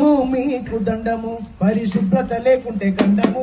అమ్మో మీకు దండము పరిశుభ్రత లేకుంటే గండము.